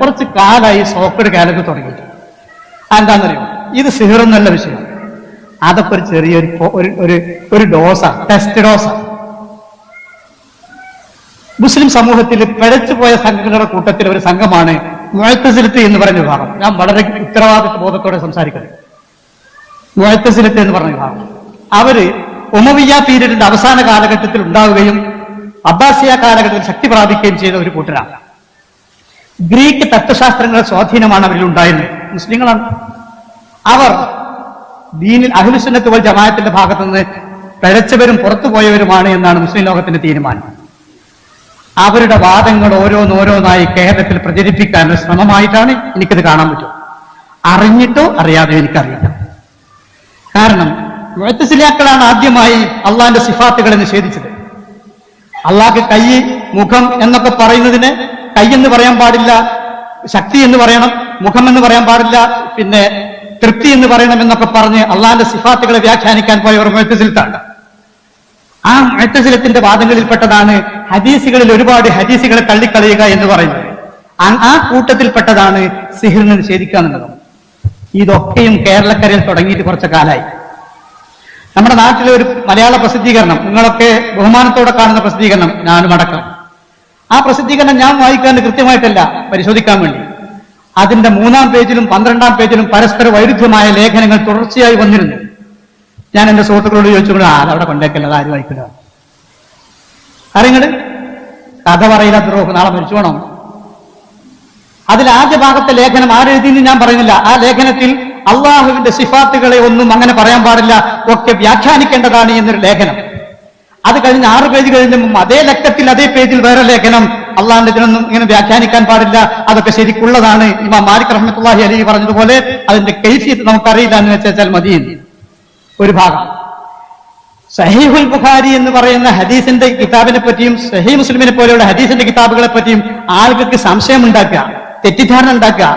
കുറച്ച് കാലായി സോക്കട് കാലൊക്കെ തുടങ്ങിയിട്ട് എന്താണെന്നറിയോ ഇത് സിഹറൊന്നല്ല വിഷയം. അതൊക്കെ ഒരു ചെറിയൊരു ഒരു ഒരു ഒരു ഡോസാ ടെസ്റ്റ് ഡോസാണ് മുസ്ലിം സമൂഹത്തിൽ പിഴച്ചുപോയ സംഘങ്ങളുടെ കൂട്ടത്തിൽ ഒരു സംഘമാണ് മുഴത്തസിലത്ത് എന്ന് പറഞ്ഞ വിഭാഗം. ഞാൻ വളരെ ഉത്തരവാദിത്വ ബോധത്തോടെ സംസാരിക്കുന്നത് മുഴത്തസിലത്ത് എന്ന് പറഞ്ഞ വിഭാഗം. അവർ ഉമവിയ പീരീഡിന്റെ അവസാന കാലഘട്ടത്തിൽ ഉണ്ടാവുകയും അബ്ബാസിയ കാലഘട്ടത്തിൽ ശക്തി പ്രാപിക്കുകയും ചെയ്ത ഒരു കൂട്ടരാണ്. ഗ്രീക്ക് തത്വശാസ്ത്രങ്ങളുടെ സ്വാധീനമാണ് അവരിൽ ഉണ്ടായിരുന്നത്. മുസ്ലിങ്ങളാണ്. അവർ ദീനിൽ അഖിലുസുന്നത്ത് വൽ ജമാഅത്തിന്റെ ഭാഗത്തു നിന്ന് പിഴച്ചവരും പുറത്തുപോയവരുമാണ് എന്നാണ് മുസ്ലിം ലോകത്തിന്റെ തീരുമാനം. അവരുടെ വാദങ്ങൾ ഓരോന്നോരോന്നായി കേരളത്തിൽ പ്രചരിപ്പിക്കാനുള്ള ശ്രമമായിട്ടാണ് എനിക്കിത് കാണാൻ പറ്റും. അറിഞ്ഞിട്ടോ അറിയാതെ എനിക്കറിയില്ല. കാരണം മുഴത്തസിലാക്കളാണ് ആദ്യമായി അള്ളാന്റെ സിഫാത്തുകളെ നിഷേധിച്ചത്. അള്ളാഹ് കൈ മുഖം എന്നൊക്കെ പറയുന്നതിന് കൈ എന്ന് പറയാൻ പാടില്ല ശക്തി എന്ന് പറയണം മുഖം എന്ന് പറയാൻ പാടില്ല പിന്നെ തൃപ്തി എന്ന് പറയണം എന്നൊക്കെ പറഞ്ഞ് അള്ളാഹിന്റെ സിഫാത്തുകളെ വ്യാഖ്യാനിക്കാൻ പോയവർ മുഴത്തസിലത്താണ് ആ മുഴത്തസിലത്തിന്റെ വാദങ്ങളിൽപ്പെട്ടതാണ് ഹദീസുകളിൽ ഒരുപാട് ഹദീസുകളെ തള്ളിക്കളയുക എന്ന് പറയുന്നത്. ആ- കൂട്ടത്തിൽപ്പെട്ടതാണ് സിഹിറിനെ നിഷേധിക്കുക ഇതൊക്കെയും കേരളക്കരയിൽ തുടങ്ങിയിട്ട് കുറച്ച് കാലായി. നമ്മുടെ നാട്ടിലെ ഒരു മലയാള പ്രസിദ്ധീകരണം നിങ്ങളൊക്കെ ബഹുമാനത്തോടെ കാണുന്ന പ്രസിദ്ധീകരണം ഞാനും അടക്കം. ആ പ്രസിദ്ധീകരണം ഞാൻ വായിക്കാൻ കൃത്യമായിട്ടല്ല പരിശോധിക്കാൻ വേണ്ടി. അതിന്റെ മൂന്നാം പേജിലും പന്ത്രണ്ടാം പേജിലും പരസ്പര വൈരുദ്ധ്യമായ ലേഖനങ്ങൾ തുടർച്ചയായി വന്നിരുന്നു. ഞാൻ എന്റെ സുഹൃത്തുക്കളോട് ചോദിച്ചു ആ അതവിടെ കൊണ്ടേക്കല്ല? ആര് വായിക്കില്ല അറിയങ്ങൾ കഥ പറയില്ല ദ്രോഹ് നാളെ മരിച്ചു വേണം അതിൽ ആദ്യ ഭാഗത്തെ ലേഖനം ആരെഴുതിയെന്ന് ഞാൻ പറയുന്നില്ല. ആ ലേഖനത്തിൽ അള്ളാഹുവിന്റെ സിഫാത്തുകളെ ഒന്നും അങ്ങനെ പറയാൻ പാടില്ല. ഒക്കെ വ്യാഖ്യാനിക്കേണ്ടതാണ് എന്നൊരു ലേഖനം. അത് കഴിഞ്ഞ് ആറ് പേജ് കഴിഞ്ഞ അതേ ലക്കത്തിൽ അതേ പേജിൽ വേറെ ലേഖനം അള്ളാഹിന്റെ ഇതിനൊന്നും ഇങ്ങനെ വ്യാഖ്യാനിക്കാൻ പാടില്ല. അതൊക്കെ ശരിക്കുള്ളതാണ്. ഇമാ മാലിക് റഹ്മത്തുള്ളാഹി അലി പറഞ്ഞതുപോലെ അതിന്റെ കൈഫിയത്ത് നമുക്കറിയില്ല എന്ന് വെച്ചാൽ മതി. ഒരു ഭാഗം. സഹീഹുൽ ബുഖാരി എന്ന് പറയുന്ന ഹദീസിന്റെ കിതാബിനെ പറ്റിയും സഹീ മുസ്ലിമിനെ പോലെയുള്ള ഹദീസിന്റെ കിതാബുകളെ പറ്റിയും ആളുകൾക്ക് സംശയം ഉണ്ടാക്കുക തെറ്റിദ്ധാരണ ഉണ്ടാക്കുക.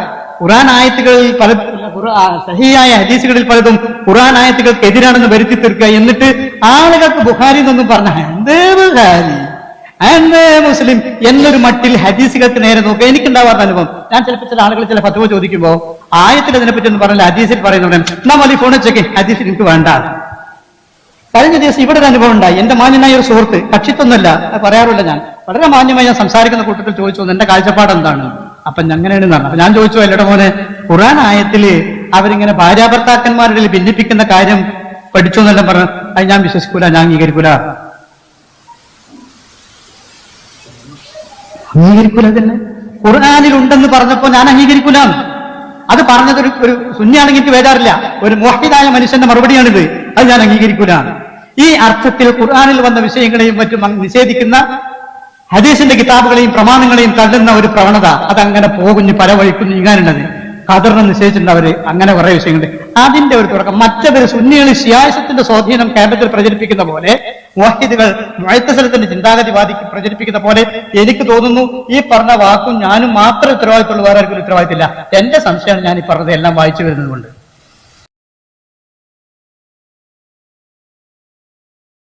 ഖുറാൻ ആയത്തുകളിൽ പല സഹിയായ ഹദീസുകളിൽ പലതും ഖുറാൻ ആയത്തുകൾക്ക് എതിരാണെന്ന് വരുത്തി തീർക്കുക എന്നിട്ട് ആളുകൾക്ക് ബുഹാരി എന്നൊന്നും പറഞ്ഞ എന്തേ ബുഖാരി? എന്തേ മുസ്ലിം എന്നൊരു മട്ടിൽ ഹദീസുകൾക്ക് നേരെ നോക്കുക. എനിക്കുണ്ടാവാത്ത അനുഭവം. ഞാൻ ചിലപ്പോൾ ചില ആളുകൾ ചില ഫത്തുവ ചോദിക്കുമ്പോൾ ആയത്തിൽ അതിനെപ്പറ്റി ഒന്ന് പറഞ്ഞില്ല ഹദീസിൽ പറയുന്നുണ്ട് എന്നാ മതി ഫോണിൽ ചെക്ക് ഹദീസിൽ എനിക്ക് വേണ്ട. കഴിഞ്ഞ ദിവസം ഇവിടെ ഒരു അനുഭവം ഉണ്ടായി. എന്റെ മാന്യനായ ഒരു സുഹൃത്ത് കക്ഷിത്തൊന്നുമല്ല പറയാറില്ല ഞാൻ. വളരെ മാന്യമായി ഞാൻ സംസാരിക്കുന്ന കൂട്ടത്തിൽ ചോദിച്ചു എന്റെ കാഴ്ചപ്പാട് എന്താണ്? അപ്പൊ അങ്ങനെയാണ് പറഞ്ഞു അപ്പൊ ഞാൻ ചോദിച്ചു അല്ലട മോനെ ഖുറാൻ ആയത്തിൽ അവരിങ്ങനെ ഭാര്യാഭർത്താക്കന്മാരുടെ ഭിന്നിപ്പിക്കുന്ന കാര്യം പഠിച്ചു എന്നെല്ലാം പറഞ്ഞു അത് ഞാൻ വിശ്വസിക്കൂല ഞാൻ അംഗീകരിക്കൂല. അംഗീകരിക്കൂല തന്നെ ഖുർആാനിൽ ഉണ്ടെന്ന് പറഞ്ഞപ്പോ ഞാൻ അംഗീകരിക്കൂല. അത് പറഞ്ഞത് ഒരു ഒരു സുന്നിയാണെങ്കിൽ എനിക്ക് വേദാറില്ല. ഒരു മോഹിതായ മനുഷ്യന്റെ മറുപടിയാണിത്. അത് ഞാൻ അംഗീകരിക്കൂല. ഈ അർത്ഥത്തിൽ ഖുർആാനിൽ വന്ന വിഷയങ്ങളെയും മറ്റും നിഷേധിക്കുന്ന ഹദീസിന്റെ കിതാബുകളെയും പ്രമാണങ്ങളെയും തള്ളുന്ന ഒരു പ്രവണത അതങ്ങനെ പോകുഞ്ഞ് പല വഴിക്കും നീങ്ങാനുള്ളത് ഖദറിനെ നിശ്ചയിച്ചിട്ടുണ്ട് അവർ. അങ്ങനെ കുറെ വിഷയങ്ങളുണ്ട്. അതിന്റെ ഒരു തുടക്കം. മറ്റൊരു സുന്നികൾ ഷിയാസത്തിന്റെ സ്വാധീനം കേരളത്തിൽ പ്രചരിപ്പിക്കുന്ന പോലെ മോഹിദുകൾ മുഴത്തസലത്തിന്റെ ചിന്താഗതി വാദിക്ക് പ്രചരിപ്പിക്കുന്ന പോലെ എനിക്ക് തോന്നുന്നു ഈ പറഞ്ഞ വാക്കും ഞാനും മാത്രം ഉത്തരവാദിത്തമുള്ള വേറെ ഉത്തരവാദിത്തമില്ല എന്റെ സംശയമാണ് ഞാൻ ഈ പറഞ്ഞത് എല്ലാം വായിച്ചു വരുന്നത് കൊണ്ട്